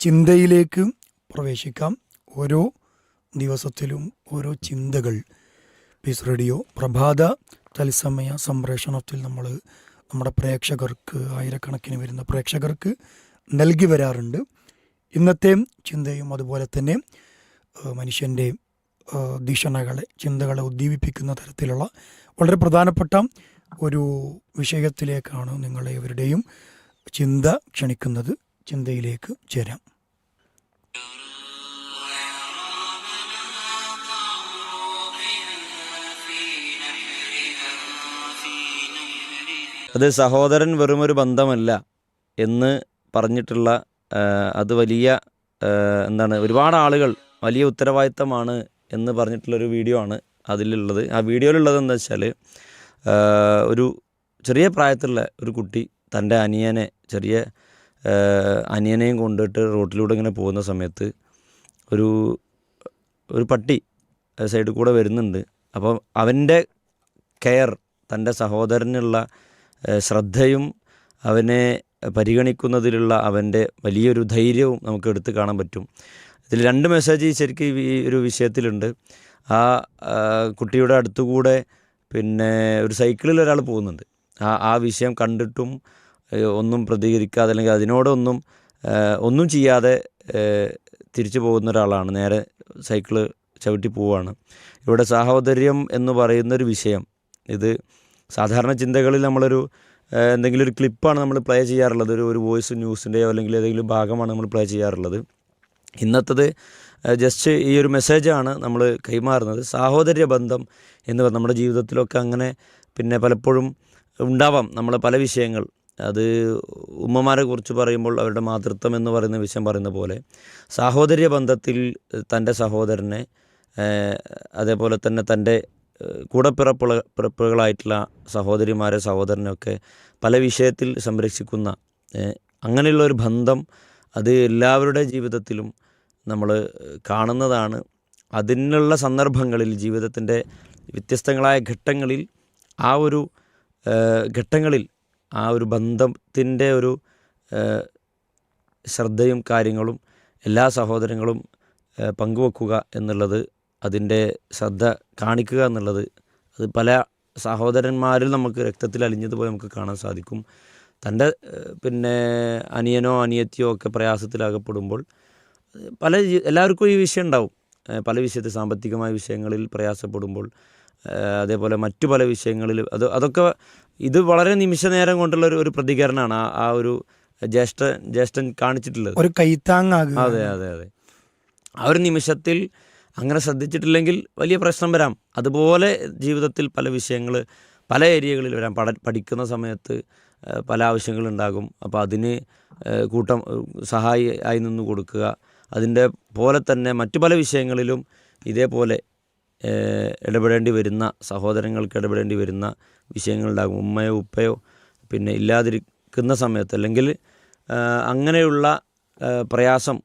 ചിന്തയിലേക്ക് പ്രവേശിക്കാം. ഓരോ ദിവസത്തിലും ഓരോ ചിന്തകൾ. പീസ് റേഡിയോ പ്രഭാത തത്സമയ സംപ്രേഷണത്തിൽ നമ്മൾ നമ്മുടെ പ്രേക്ഷകർക്ക് ആയിരക്കണക്കിന് വരുന്ന പ്രേക്ഷകർക്ക് നൽകി വരാറുണ്ട്. ഇന്നത്തെ ചിന്തയും അതുപോലെ തന്നെ മനുഷ്യന്റെ ദിഷണകളെ ചിന്തകളെ ഉദ്ദീപിപ്പിക്കുന്ന തരത്തിലുള്ള വളരെ പ്രധാനപ്പെട്ട ഒരു വിഷയത്തിലേക്കാണ് നിങ്ങളെ ഇവരുടെയും ചിന്ത ക്ഷണിക്കുന്നത്. ചിന്തയിലേക്ക് ചേരാം. അത് സഹോദരൻ വെറുമൊരു ബന്ധമല്ല എന്ന് പറഞ്ഞിട്ടുള്ള അത് വലിയ എന്താണ് ഒരുപാട് ആളുകൾ വലിയ ഉത്തരവാദിത്തമാണ് എന്ന് പറഞ്ഞിട്ടുള്ളൊരു വീഡിയോ ആണ് അതിലുള്ളത്. ആ വീഡിയോയിലുള്ളത് എന്താ വെച്ചാൽ ഒരു ചെറിയ പ്രായത്തിലുള്ള ഒരു കുട്ടി തന്റെ അനിയനെ ചെറിയ അനിയനെയും കൊണ്ടിട്ട് റോട്ടിലൂടെ ഇങ്ങനെ പോകുന്ന സമയത്ത് ഒരു ഒരു പട്ടി സൈഡിൽ കൂടെ വരുന്നുണ്ട്. അപ്പോൾ അവന്റെ കെയർ തന്റെ സഹോദരനുള്ള ശ്രദ്ധയും അവനെ പരിഗണിക്കുന്നതിലുള്ള അവന്റെ വലിയൊരു ധൈര്യവും നമുക്ക് എടുത്തു കാണാൻ പറ്റും. ഇതിൽ രണ്ട് മെസ്സേജ് ശരിക്കും ഈ ഒരു വിഷയത്തിലുണ്ട്. ആ കുട്ടിയുടെ അടുത്തുകൂടെ പിന്നെ ഒരു സൈക്കിളിൽ ഒരാൾ പോകുന്നുണ്ട്. ആ ആ വിഷയം കണ്ടിട്ടും ഒന്നും പ്രതികരിക്കാതെ അല്ലെങ്കിൽ അതിനോടൊന്നും ഒന്നും ചെയ്യാതെ തിരിച്ചു പോകുന്ന ഒരാളാണ്. നേരെ സൈക്കിൾ ചവിട്ടി പോവുകയാണ് ഇവിടെ സാഹോദര്യം എന്ന് പറയുന്നൊരു വിഷയം. ഇത് സാധാരണ ചിന്തകളിൽ നമ്മളൊരു എന്തെങ്കിലും ഒരു ക്ലിപ്പാണ് നമ്മൾ പ്ലേ ചെയ്യാറുള്ളത്. ഒരു ഒരു വോയിസ് ന്യൂസിന്റെയോ അല്ലെങ്കിൽ ഏതെങ്കിലും ഭാഗമാണ് നമ്മൾ പ്ലേ ചെയ്യാറുള്ളത്. ഇന്നത്തത് ജസ്റ്റ് ഈ ഒരു മെസ്സേജാണ് നമ്മൾ കൈമാറുന്നത്. സാഹോദര്യ ബന്ധം എന്ന് നമ്മുടെ ജീവിതത്തിലൊക്കെ അങ്ങനെ പിന്നെ പലപ്പോഴും ഉണ്ടാവാം. നമ്മൾ പല വിഷയങ്ങൾ. അത് ഉമ്മമാരെ കുറിച്ച് പറയുമ്പോൾ അവരുടെ മാതൃത്വം എന്ന് പറയുന്ന വിഷയം പറയുന്ന പോലെ സാഹോദര്യ ബന്ധത്തിൽ തന്റെ സഹോദരനെ അതേപോലെ തന്നെ തന്റെ കൂടെ പിറപ്പുള പിറപ്പുകളായിട്ടുള്ള സഹോദരിമാരെ സഹോദരനൊക്കെ പല വിഷയത്തിൽ സംരക്ഷിക്കുന്ന അങ്ങനെയുള്ള ഒരു ബന്ധം അത് എല്ലാവരുടെ ജീവിതത്തിലും നമ്മൾ കാണുന്നതാണ്. അതിനുള്ള സന്ദർഭങ്ങളിൽ ജീവിതത്തിന്റെ വ്യത്യസ്തങ്ങളായ ഘട്ടങ്ങളിൽ ആ ഒരു ഘട്ടങ്ങളിൽ ആ ഒരു ബന്ധത്തിന്റെ ഒരു ശ്രദ്ധയും കാര്യങ്ങളും എല്ലാ സഹോദരങ്ങളും പങ്കുവെക്കുക എന്നുള്ളത് അതിന്റെ ശ്രദ്ധ കാണിക്കുക എന്നുള്ളത് അത് പല സഹോദരന്മാരിൽ നമുക്ക് രക്തത്തിൽ അലിഞ്ഞതുപോലെ നമുക്ക് കാണാൻ സാധിക്കും. തന്റെ പിന്നെ അനിയനോ അനിയത്തിയോ ഒക്കെ പ്രയാസത്തിലകപ്പെടുമ്പോൾ പല എല്ലാവർക്കും ഈ വിഷയം ഉണ്ടാവും. പല വിഷയത്തിൽ സാമ്പത്തികമായ വിഷയങ്ങളിൽ പ്രയാസപ്പെടുമ്പോൾ അതേപോലെ മറ്റു പല വിഷയങ്ങളിൽ അത് അതൊക്കെ ഇത് വളരെ നിമിഷ നേരം കൊണ്ടുള്ള ഒരു ഒരു പ്രതികരണമാണ് ആ ആ ഒരു ജ്യേഷ്ഠ ജ്യേഷ്ഠൻ കാണിച്ചിട്ടുള്ളത്. ഒരു കൈത്താങ് അതെ അതെ അതെ. ആ ഒരു നിമിഷത്തിൽ അങ്ങനെ ശ്രദ്ധിച്ചിട്ടില്ലെങ്കിൽ വലിയ പ്രശ്നം വരാം. അതുപോലെ ജീവിതത്തിൽ പല വിഷയങ്ങൾ പല ഏരിയകളിൽ വരാം. പഠ പഠിക്കുന്ന സമയത്ത് പല ആവശ്യങ്ങളുണ്ടാകും. അപ്പോൾ അതിന് കൂട്ടം സഹായി ആയി നിന്ന് കൊടുക്കുക. അതിന്റെ പോലെ തന്നെ മറ്റു പല വിഷയങ്ങളിലും ഇതേപോലെ ഇടപെടേണ്ടി വരുന്ന സഹോദരങ്ങൾക്ക് ഇടപെടേണ്ടി വരുന്ന വിഷയങ്ങളുണ്ടാകും. ഉമ്മയോ ഉപ്പയോ പിന്നെ ഇല്ലാതിരിക്കുന്ന സമയത്ത് അല്ലെങ്കിൽ അങ്ങനെയുള്ള പ്രയാസം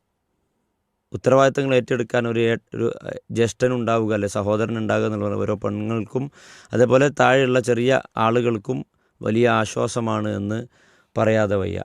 ഉത്തരവാദിത്തങ്ങൾ ഏറ്റെടുക്കാൻ ഒരു ഒരു ജ്യേഷ്ഠൻ ഉണ്ടാവുക അല്ലെ സഹോദരൻ ഉണ്ടാകുക എന്നുള്ള ഓരോ പെണ്ണുങ്ങൾക്കും അതേപോലെ താഴെയുള്ള ചെറിയ ആളുകൾക്കും വലിയ ആശ്വാസമാണ് എന്ന് പറയാതെ വയ്യ.